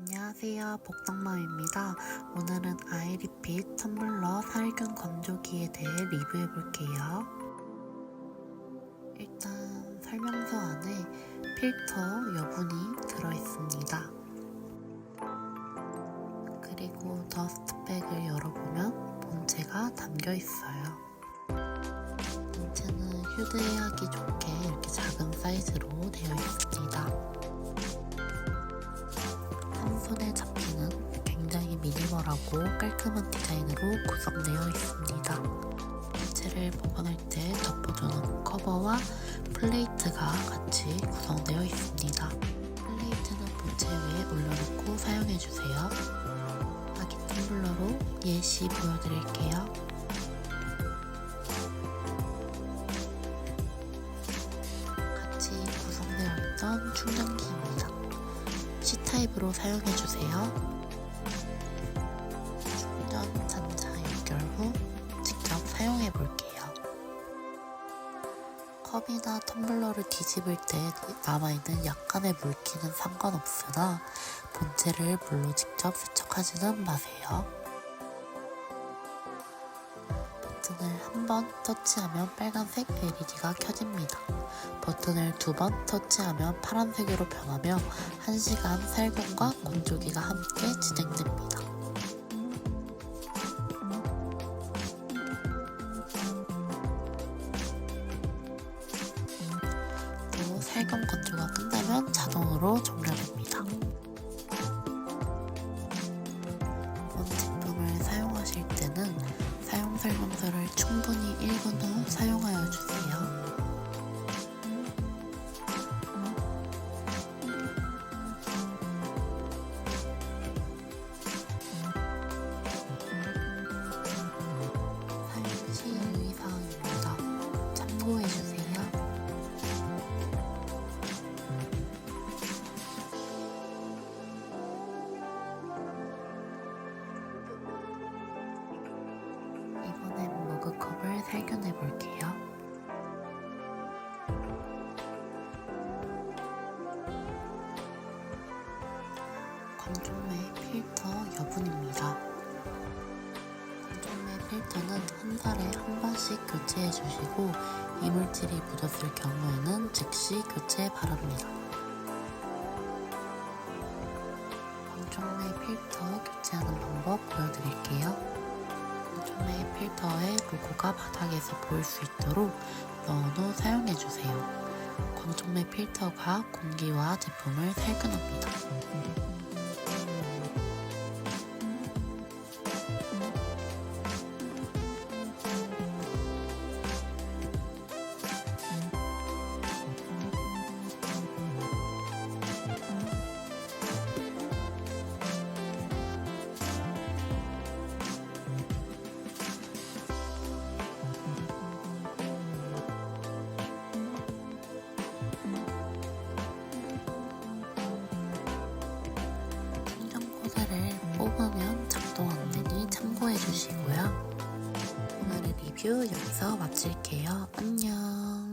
안녕하세요. 복덕맘입니다. 오늘은 아이리핏 텀블러 살균 건조기에 대해 리뷰해 볼게요. 일단 설명서 안에 필터 여분이 들어있습니다. 그리고 더스트백을 열어보면 본체가 담겨 있어요. 본체는 휴대하기 좋게 이렇게 작은 사이즈로 되어 있습니다. 미니멀하고 깔끔한 디자인으로 구성되어 있습니다. 본체를 보관할 때 덮어주는 커버와 플레이트가 같이 구성되어 있습니다. 플레이트는 본체 위에 올려놓고 사용해주세요. 아기 텀블러로 예시 보여드릴게요. 같이 구성되어 있던 충전기입니다. C타입으로 사용해주세요. 컵이나 텀블러를 뒤집을 때 남아있는 약간의 물기는 상관없으나 본체를 물로 직접 세척하지는 마세요. 버튼을 한 번 터치하면 빨간색 LED가 켜집니다. 버튼을 두 번 터치하면 파란색으로 변하며 1시간 살균과 건조기가 함께 진행됩니다. 또 살균 건조가 끝나면 자동으로 종료됩니다. 본 제품을 사용하실 때는 사용 설명서를 충분히 읽은 후 사용하여 주세요. 유의사항입니다. 참고해 주세요. 머그컵을 살균해 볼게요. 건조매 필터 여분입니다. 건조매 필터는 한 달에 한 번씩 교체해 주시고 이물질이 묻었을 경우에는 즉시 교체 바랍니다. 건조매 필터 교체하는 방법 보여드릴게요. 건조매 필터의 로고가 바닥에서 보일 수 있도록 후 사용해주세요. 건조매 필터가 공기와 제품을 살균합니다. 뽑으면 작동 안 되니 참고해 주시고요. 오늘의 리뷰 여기서 마칠게요. 안녕.